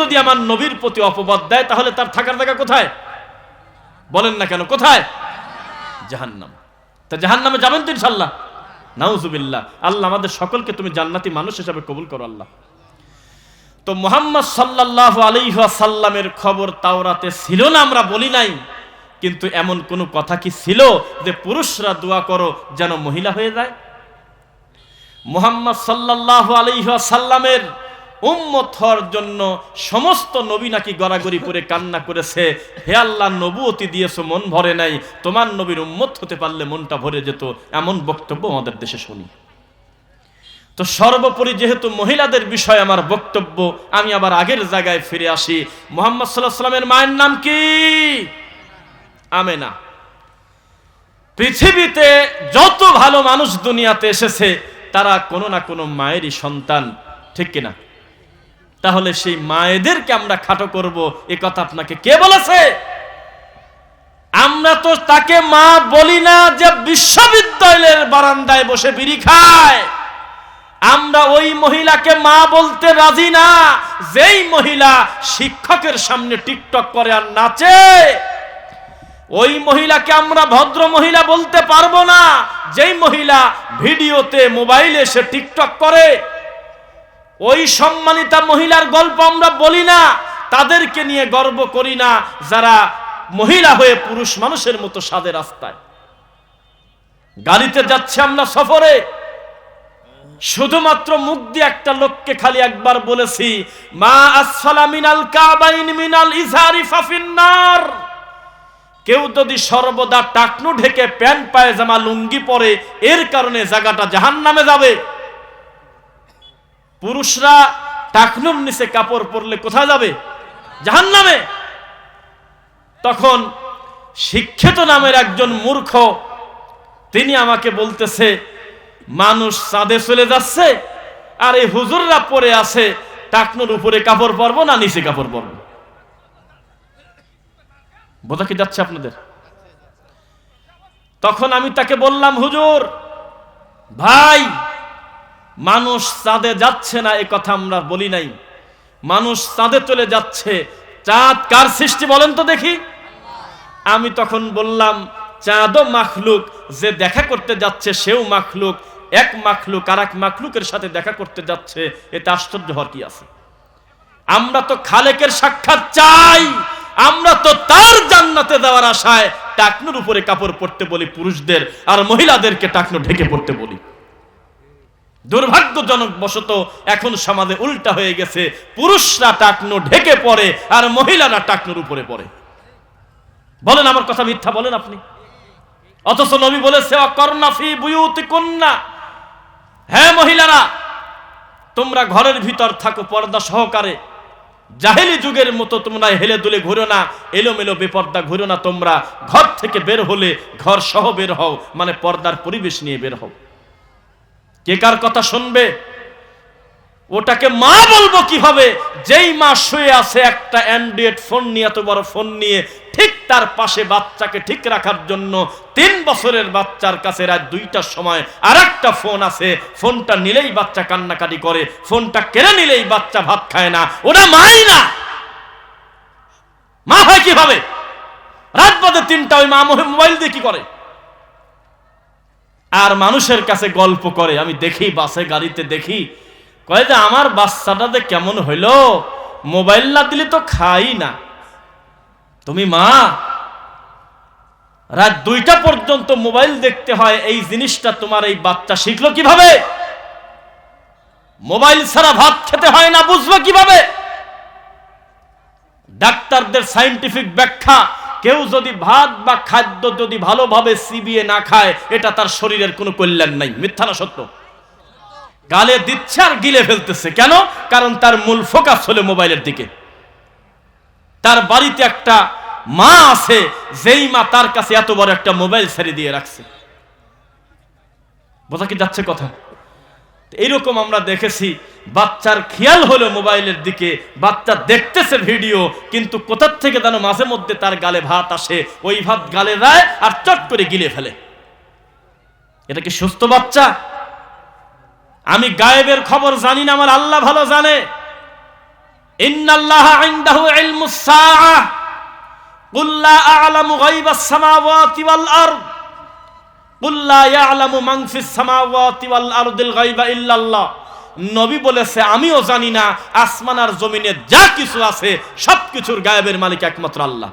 যদি আমার নবীর প্রতি অপবাদ দেয়, তাহলে তার থাকার জায়গা কোথায়? বলেন না কেন, কোথায়? জাহান্নাম। তা জাহান্নামে যাবেন তো ইনশাল্লাহ নাউজুবিল্লাহ। আল্লাহ আমাদের সকলকে তুমি জান্নাতি মানুষ হিসাবে কবুল করো, আল্লাহ। তো মোহাম্মদ সাল্লাহ আলাইসাল্লামের খবর তাওরাতে ছিল না, আমরা বলি নাই। কিন্তু এমন কোনো কথা কি ছিল যে পুরুষরা দোয়া করো যেন মহিলা হয়ে যায়? মোহাম্মদ সাল্লাহ আলাইসাল্লামের উম্মত হওয়ার জন্য সমস্ত নবী নাকি গড়াগড়ি করে কান্না করেছে। হে আল্লাহ, নবুয়তি দিয়েছ, মন ভরে নাই। তোমার নবীর উম্মত হতে পারলে মনটা ভরে যেত, এমন বক্তব্য আমাদের দেশে শুনি। তো সর্বোপরি যেহেতু মহিলাদের বিষয় আমার বক্তব্য, আমি আবার আগের জায়গায় ফিরে আসি। মোহাম্মদ সাল্লাহ সাল্লামের মায়ের নাম কি? আমেনা। পৃথিবীতে যত ভালো মানুষ দুনিয়াতে এসেছে, তারা কোনো না কোনো মায়েরই সন্তান, ঠিক কিনা? তাহলে সেই মায়েদেরকে আমরা খাটো করব। এ কথা আপনাকে কে বলেছে? আমরা তো তাকে মা বলি না যে বিশ্ববিদ্যালয়ের বারান্দায় বসে বিড়ি খায়। আমরা ওই মহিলাকে মা বলতে রাজি না। যেই মহিলা শিক্ষকের সামনে টিকটক করে আর নাচে, ওই মহিলাকে আমরা ভদ্র মহিলা বলতে পারব না। যেই মহিলা ভিডিওতে মোবাইলে সে টিকটক করে ওই সম্মানিতা মহিলার গল্প আমরা বলি না, তাদেরকে নিয়ে গর্ব করি না যারা মহিলা হয়ে পুরুষ মানুষের মতো সাদে রাস্তায়। গাড়িতে যাচ্ছে আমরা সফরে, শুধুমাত্র মুখ দিয়ে একটা লোককে খালি একবার বলেছি, মা আসফালা মিনাল কাবাইন মিনাল ইজারি ফাফিন্নার কেউ যদি সর্বদা টাকনু ঢেকে প্যান্ট, পায়জামা, লুঙ্গি পরে, এর কারণে জায়গাটা জাহান নামে যাবে। পুরুষরা টাকনুম নিচে কাপড় পরলে কোথায় যাবে? জাহান নামে তখন শিক্ষিত নামের একজন মূর্খ, তিনি আমাকে বলতেছে, মানুষ চাঁদে চলে যাচ্ছে, আর এই হুজুররা পরে আছে, টাকনুর উপরে কাপড় পরবো না, নিচে কাপড় পরবো? বোঝা কি যাচ্ছে আপনাদের? তখন আমি তাকে বললাম, হুজুর, ভাই মানুষ চাঁদে যাচ্ছে না, এ কথা আমরা বলি নাই। মানুষ চাঁদে চলে যাচ্ছে। চাঁদ কার সৃষ্টি বলেন তো দেখি। আমি তখন বললাম, চাঁদও মাখলুক, যে দেখা করতে যাচ্ছে সেও মাখলুক, এক মাখলুক আর এক মাখলুকের সাথে দেখা করতে যাচ্ছে, এতে আশ্চর্য হওয়ার কি আছে? আমরা তো খালেকের সাক্ষাৎ চাই, আমরা তো তার জান্নাতে দেওয়ার আশায় টাকনুর উপরে কাপড় পরতে বলি পুরুষদের আর মহিলাদেরকে টাকনু ঢেকে পড়তে বলি। দুর্ভাগ্যজনক বশত এখন সমাজে উল্টা হয়ে গেছে। পুরুষরা টাকনো ঢেকে পড়ে আর মহিলারা টাকনুর উপরে পড়ে। বলেন আমার কথা মিথ্যা বলেন আপনি। অথচ নবী বলেছে অকর্ণাফি বুয়ুতি কন্যা হ্যাঁ মহিলারা, তোমরা ঘরের ভিতর থাকো, পর্দা সহকারে। জাহেলি যুগের মতো তোমরা হেলে দুলে ঘুরো না, এলোমেলো বেপর্দা ঘুরো না তোমরা। ঘর থেকে বের হলে ঘর সহ বের হও মানে পর্দার পরিবেশ নিয়ে বের হও। কে কার কথা শুনবে? ওটাকে মা বলব কীভাবে? যেই মা শুয়ে আছে একটা অ্যান্ড্রয়েড ফোন নিয়ে, এত বড় ফোন নিয়ে, ঠিক তার পাশে বাচ্চাকে ঠিক রাখার জন্য তিন বছরের বাচ্চার কাছে রাত দুইটার সময় আর একটা ফোন আছে। ফোনটা নিলেই বাচ্চা কান্নাকাটি করে, ফোনটা কেড়ে নিলেই বাচ্চা ভাত খায় না। ওটা মাই না। মা হয় কীভাবে? রাত বাদে তিনটা ওই মা মোবাইল দিয়ে কি করে? আর মানুষের কাছে গল্প করে, আমি দেখি, বাসে গাড়িতে দেখি, কয় যে আমার বাচ্চাটাতে কেমন হইল? মোবাইল না দিলে তো খাই না। তুমি মা, রাত দুইটা পর্যন্ত মোবাইল দেখতে হয়, এই জিনিসটা তোমার এই বাচ্চা শিখলো কীভাবে? মোবাইল ছাড়া ভাত খেতে হয় না, বুঝলো কীভাবে? ডাক্তারদের সাইন্টিফিক ব্যাখ্যা কেউ যদি ভাত বা খাদ্য যদি ভালোভাবে চিবিয়ে না খায়, এটা তার শরীরের কোনো কল্যাণ নাই। মিথ্যা না সত্য? গালে দিচ্ছে আর গিলে ফেলতেছে। কেন? কারণ তার মূল ফোকাস হলো মোবাইলের দিকে। তার বাড়িতে একটা মা আছে, যেই মা তার কাছে এত বড় একটা মোবাইল ছেড়ে দিয়ে রাখছে। বোঝা কি যাচ্ছে কথা? এইরকম আমরা দেখেছি, বাচ্চার খেয়াল হলো মোবাইলের দিকে, বাচ্চা দেখতেছে ভিডিও, কিন্তু কোথার থেকে যেন মাঝে মধ্যে তার গালে ভাত আসে, ওই ভাত গালে দেয় আর চট করে গিলে ফেলে। এটা কি সুস্থ বাচ্চা? আমি গায়েবের খবর জানি না, আমার আল্লাহ ভালো জানে। ইন্নাল্লাহ আ'লামু গায়বাস নবী বলেছে, আমিও জানি না, আসমান আর জমিনে যা কিছু আছে, সবকিছুর গায়েবের মালিক একমাত্র আল্লাহ।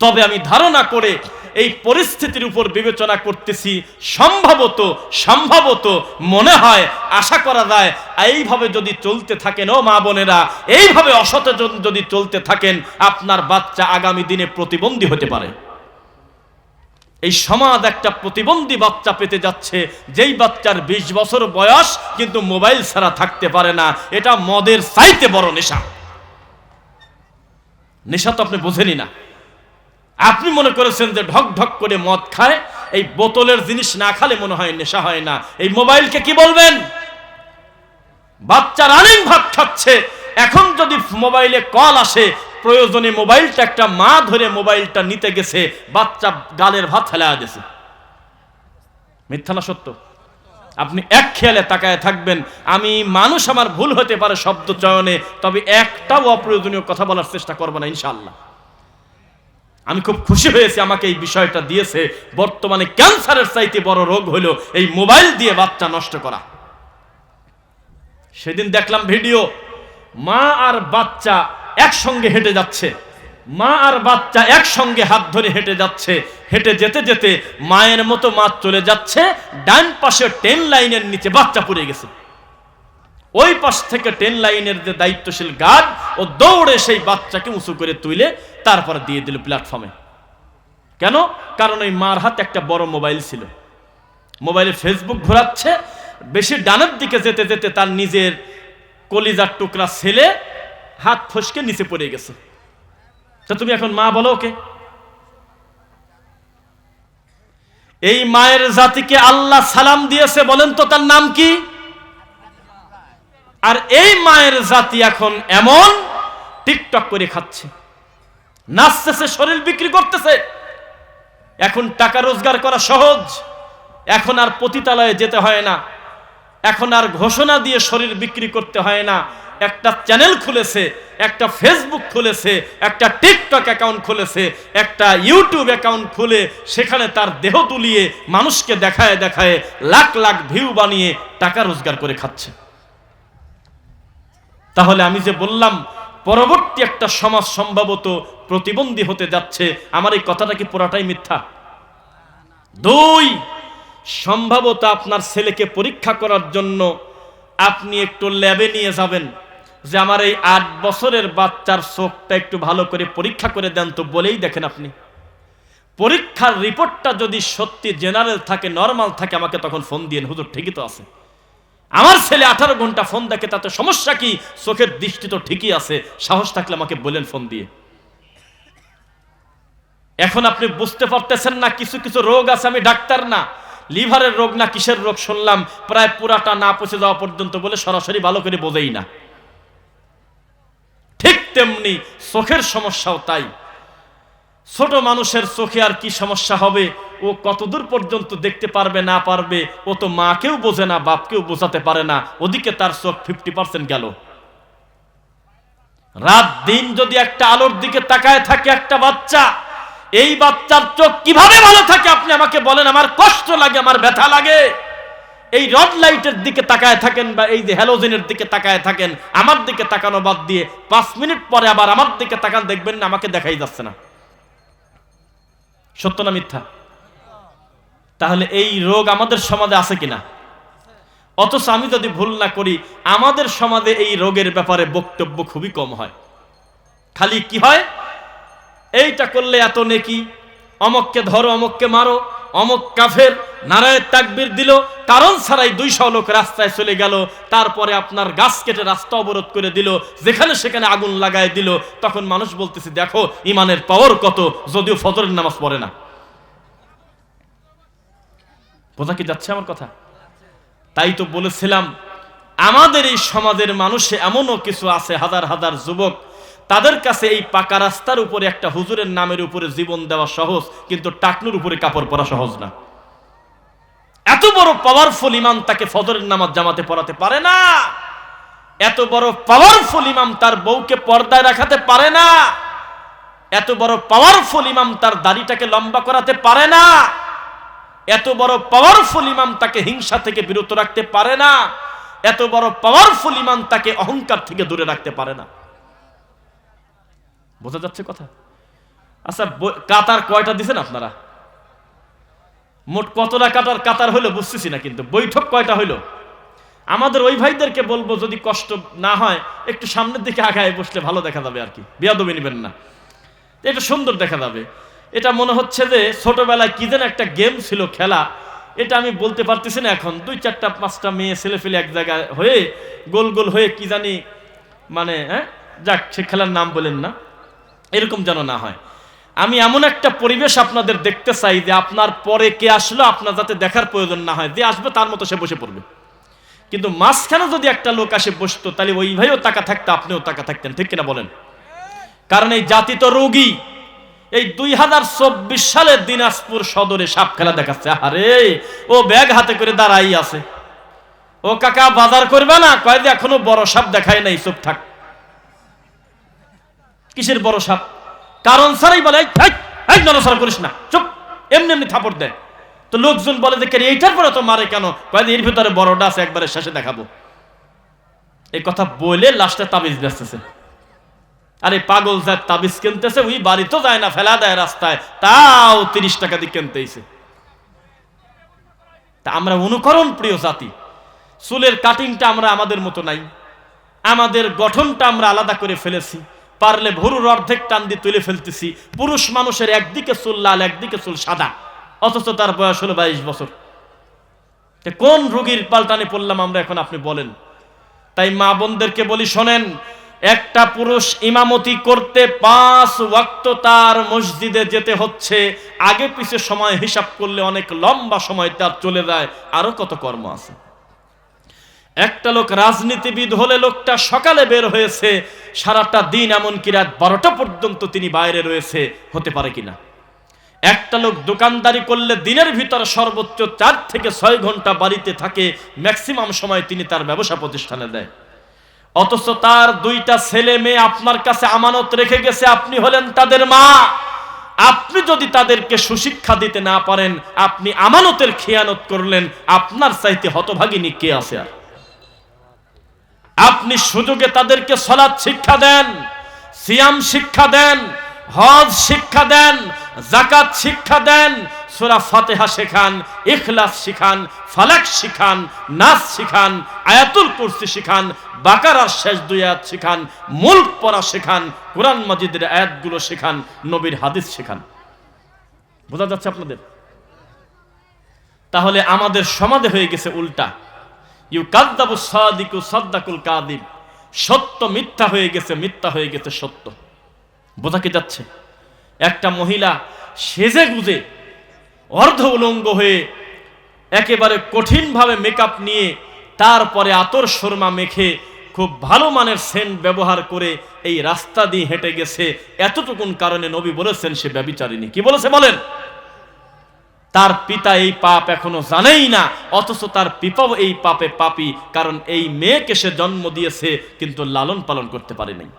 তবে আমি ধারণা করে এই পরিস্থিতির উপর বিবেচনা করতেছি, সম্ভবত সম্ভবত মনে হয়, আশা করা যায়, এইভাবে যদি চলতে থাকেন, ও মা বোনেরা, এইভাবে অসচেতন যদি চলতে থাকেন, আপনার বাচ্চা আগামী দিনে প্রতিবন্ধী হতে পারে। এই সমাজ একটা প্রতিবন্ধী বাচ্চা পেতে যাচ্ছে। যেই বাচ্চার ২০ বছর বয়স কিন্তু মোবাইল ছাড়া থাকতে পারে না। এটা মদের চাইতে বড় নেশা। নেশা তো আপনি বোঝেনি না। আপনি মনে করেছেন যে ঢক ঢক করে মদ খায়, এই বোতলের জিনিস না খালে মনে হয় নেশা হয় না। এই মোবাইলকে কি বলবেন? বাচ্চা রানিং ভাত খাচ্ছে। এখন যদি মোবাইলে কল আসে প্রয়োজনে মোবাইলটা, একটা মা ধরে মোবাইলটা নিতে গেছে, বাচ্চা গালের ভাত ফেলা গেছে মিথ্যা না সত্য? আপনি এক খেয়ালে তাকায় থাকবেন, আমি মানুষ আমার ভুল হতে পারে শব্দ চয়নে, তবে একটাও অপ্রয়োজনীয় কথা বলার চেষ্টা করব না ইনশাল্লাহ আমি খুব খুশি হয়েছি আমাকে এই বিষয়টা দিয়েছে, বর্তমানে ক্যান্সারের চাইতে বড় রোগ হলো এই মোবাইল দিয়ে বাচ্চা নষ্ট করা। সেদিন দেখলাম ভিডিও, মা আর বাচ্চা একসঙ্গে হেঁটে যাচ্ছে। মা আর বাচ্চা একসঙ্গে হাত ধরে হেঁটে যাচ্ছে। হেঁটে যেতে যেতে মায়ের মতো মা চলে যাচ্ছে। ডান পাশে টেন লাইনের নিচে বাচ্চা পড়ে গেছে। ওই পাশ থেকে টেন লাইনের যে দায়িত্বশীল গার্ড, ও দৌড়ে সেই বাচ্চাকে উঁচু করে তুলে তারপর দিয়ে দিল প্ল্যাটফর্মে কেন? কারণ ওই মার হাতে একটা বড় মোবাইল ছিল। মোবাইলে ফেসবুক ঘোরাচ্ছে। বেশি ডানের দিকে যেতে যেতে তার নিজের কলিজার টুকরা ছেলে হাত ফসকে নিচে পড়ে গেছে। তা তুমি এখন মা বলো ওকে। এই মায়ের জাতিকে আল্লাহ সালাম দিয়েছে বলেন তো তার নাম কি? আর এই মায়ের জাতি এখন এমন টিকটক করে খাচ্ছে। নাচতেছে, শরীর বিক্রি করতেছে। এখন টাকা রোজগার করা সহজ। এখন আর পতিতালয়ে যেতে হয় না। এখন আর ঘোষণা দিয়ে শরীর বিক্রি করতে হয় না। একটা চ্যানেল খুলেছে, একটা ফেসবুক খুলেছে, একটা টিকটক অ্যাকাউন্ট খুলেছে, একটা ইউটিউব অ্যাকাউন্ট খুলে সেখানে তার দেহ তুলিয়ে মানুষকে দেখায় দেখায় লাখ লাখ ভিউ বানিয়ে টাকা রোজগার করে খাচ্ছে। তাহলে আমি যে বললাম, পরবর্তী একটা সমাজ সম্ভবত প্রতিবন্ধী হতে যাচ্ছে, আমার এই কথাটা কি পুরাটাই মিথ্যা? দুই, সম্ভবত আপনার ছেলেকে পরীক্ষা করার জন্য আপনি একটু ল্যাবে নিয়ে যাবেন। যে আমার এই আট বছরের বাচ্চার চোখটা একটু ভালো করে পরীক্ষা করে দেন তো বলেই দেখেন আপনি। পরীক্ষার রিপোর্টটা যদি সত্যি জেনারেল থাকে, নর্মাল থাকে, আমাকে তখন ফোন দিয়ে হুজুর, ঠিকই তো আছে। আমার ছেলে আঠারো ঘণ্টা ফোন দেখে, তাতে সমস্যা কি? চোখের দৃষ্টি তো ঠিকই আছে। সাহস থাকলে আমাকে বলেন ফোন দিয়ে। এখন আপনি বুঝতে পারতেছেন না, কিছু কিছু রোগ আছে, আমি ডাক্তার না। লিভারের রোগ না, কিসের রোগ শুনলাম, প্রায় পুরাটা না পচে যাওয়া পর্যন্ত বলে সরাসরি ভালো করে বোঝেই না। তেমনি চোখের সমস্যাও তাই। ছোট মানুষের চোখে আর কি সমস্যা হবে? ও কতদূর পর্যন্ত দেখতে পারবে, না পারবে? ও তো মাকেও বোঝে না, বাপকেও বোঝাতে পারে না। ওদিকে তার চোখ ফিফটি পার্সেন্ট গেল। রাত দিন যদি একটা আলোর দিকে তাকায় থাকে একটা বাচ্চা, এই বাচ্চার চোখ কীভাবে ভালো থাকে আপনি আমাকে বলেন? আমার কষ্ট লাগে, আমার ব্যথা লাগে। এই রড লাইটের দিকে তাকায় থাকেন বা এই যে হ্যালোজেনের দিকে তাকায় থাকেন, আমার দিকে তাকানো বাদ দিয়ে পাঁচ মিনিট পরে আবার আমার দিকে তাকান, দেখবেন না আমাকে দেখাই যাচ্ছে না। সত্য না মিথ্যা? তাহলে এই রোগ আমাদের সমাজে আছে কিনা? অথচ আমি যদি ভুল না করি, আমাদের সমাজে এই রোগের ব্যাপারে বক্তব্য খুবই কম হয়। খালি কি হয়? এইটা করলে এত নেকি? অমককে ধরো, অমককে মারো অমক কাফের নারায়ের তাকবির দিল, কারণ ছাড়াই দুইশো লোক রাস্তায় চলে গেল। তারপরে আপনার গাছ কেটে রাস্তা অবরোধ করে দিল, যেখানে সেখানে আগুন লাগায় দিল। তখন মানুষ বলতেছে, দেখো, ইমানের পাওয়ার কত, যদিও ফজরের নামাজ পড়ে না। বোঝা কি যাচ্ছে আমার কথা? তাই তো বলেছিলাম, আমাদের এই সমাজের মানুষে এমনও কিছু আছে, হাজার হাজার যুবক তাদের কাছে এই পাকা রাস্তার উপরে একটা হুজুরের নামের উপরে জীবন দেওয়া সহজ, কিন্তু টাকনুর উপরে কাপড় পরা সহজ না। এত বড় পাওয়ারফুল ইমান তাকে ফজরের নামাজ জামাতে পড়াতে পারে না। এত বড় পাওয়ারফুল ইমাম তার বউকে পর্দায় রাখাতে পারে না। এত বড় পাওয়ারফুল ইমাম তার দাড়িটাকে লম্বা করাতে পারে না। এত বড় পাওয়ারফুল ইমাম তাকে হিংসা থেকে বিরত রাখতে পারে না। এত বড় পাওয়ারফুল ইমাম তাকে অহংকার থেকে দূরে রাখতে পারে না। বোঝা যাচ্ছে কথা? আচ্ছা কাতার কয়টা দিছেন আপনারা? মোট কতটা কাতার? কাতার হইল বুঝতেছি না কিন্তু। বৈঠক কয়টা হইল? আমাদের ওই ভাইদেরকে বলব, যদি কষ্ট না হয়, একটু সামনের দিকে আগায় বসলে ভালো দেখা যাবে আর কি। বিয়াদবি নেবেন না। এটা সুন্দর দেখা যাবে। এটা মনে হচ্ছে যে ছোটবেলায় কি যেন একটা গেম ছিল, খেলা। এটা আমি বলতে পারতেছি না এখন। দুই চারটা, পাঁচটা মেয়ে ছেলে ফেলে এক জায়গায় হয়ে গোল গোল হয়ে কি জানি মানে হ্যাঁ? যাক, সে খেলার নাম বলেন না। এরকম যেন না হয়। আমি এমন একটা পরিবেশ আপনাদের দেখতে চাই যে আপনার পরে কে আসলো, আপনার যাতে দেখার প্রয়োজন না হয়। যে আসবে তার মতো সে বসে পড়বে। কিন্তু মাঝখানে যদি একটা লোক আসে বসতো, তাহলে ওই ভাইও টাকা থাকতো, আপনিও টাকা থাকতেন। ঠিক কিনা বলেন? কারণ এই জাতি তো রোগী এই দুই হাজার চব্বিশ সালের দিনাজপুর সদরে সাপ খেলা দেখাচ্ছে। আরে ও ব্যাগ হাতে করে দাঁড়াই আছে। ও কাকা, বাজার করবে না? কয় যে এখনও বড় সাপ দেখায় নাই, চুপ থাক। কিসের বড় সাপ? কারণ ছাড়াই বলে "এই, নড়াচড়া করিস না চুপ এমনি এমনি থাপড় দেয় তো লোকজন বলে যে "কেরে, এইটার পরে তো মারে কেন? কয় যে এর ভিতরে বড়টা আছে একবারে শেষে দেখাবো। এই কথা বলে লাস্টে তাবিজ বেচতেছে। আরে পাগল যার তাবিজ কিনতেছে ওই বাড়ি তো যায় না ফেলা দেয় রাস্তায় তাও তিরিশ টাকা দিয়ে কিনতেইছে তা আমরা অনুকরণ প্রিয় জাতি চুলের কাটিংটা আমরা আমাদের মতো নাই আমাদের গঠনটা আমরা আলাদা করে ফেলেছি। পারলে ভরুর অর্ধেক টান দিয়ে তুলে ফেলতেছি। পুরুষ মানুষের একদিকে চুল লাল, একদিকে চুল সাদা। অথচ তার বয়স হলো বাইশ বছর। কোন রোগীর পাল্টানে পড়লাম আমরা এখন আপনি বলেন। তাই মা বোনদেরকে বলি, শোনেন, একটা পুরুষ ইমামতি করতে পাঁচ ওয়াক্ত তার মসজিদে যেতে হচ্ছে। আগে পিছে সময় হিসাব করলে অনেক লম্বা সময় তার চলে যায়। আরও কত কর্ম আছে? একটা লোক রাজনীতিবিদ হলে লোকটা সকালে বের হয়েছে, সারাটা দিন এমনকি রাত বারোটা পর্যন্ত তিনি বাইরে রয়েছে, হতে পারে কিনা? একটা লোক দোকানদারি করলে দিনের ভিতর সর্বোচ্চ চার থেকে ছয় ঘণ্টা বাড়িতে থাকে ম্যাক্সিমাম সময় তিনি তার ব্যবসা প্রতিষ্ঠানে দেয়। অথচ তার দুইটা ছেলে মেয়ে আপনার কাছে আমানত রেখে গেছে, আপনি হলেন তাদের মা। আপনি যদি তাদেরকে সুশিক্ষা দিতে না পারেন, আপনি আমানতের খেয়ানত করলেন, আপনার চাইতে হতভাগিনী কে আছে আর? আপনি সুযোগে তাদেরকে সলাৎ শিক্ষা দেন, সিয়াম শিক্ষা দেন, হজ শিক্ষা দেন জাকাত শিক্ষা দেন, সূরা ফাতিহা শেখান, ইখলাস শিখান, ফালাক শিখান, নাচ শিখান, আয়াতুল কুরসি শিখান, বাকারার শেষ দুই আয়াত শিখান, মুল্ক পড়া শেখান, কোরআন মাজিদের আয়াতগুলো শেখান, নবীর হাদিস শেখান। বোঝা যাচ্ছে আপনাদের? তাহলে আমাদের সমাধে হয়ে গেছে উল্টা। ইউ কাদ্দাবু সাদিকু সাদ্দাকুল কাদিব। সত্য মিথ্যা হয়ে গেছে, মিথ্যা হয়ে গেছে সত্য। বোঝা কি যাচ্ছে? একটা মহিলা সেজে গুজে, অর্ধ উলঙ্গ হয়ে একেবারে কঠিনভাবে মেকআপ নিয়ে তারপরে আতর শর্মা মেখে খুব ভালো মানের সেন্ট ব্যবহার করে এই রাস্তা দিয়ে হেঁটে গেছে। এতটুকুন কারণে নবী বলেছেন সে ব্যবিচারিণী। কি বলেছে বলেন? তার পিতা এই পাপ এখনও জানেই না, অথচ তার পিতাও এই পাপে পাপি, কারণ এই মেয়েকে সে জন্ম দিয়েছে, কিন্তু লালন পালন করতে পারে নাই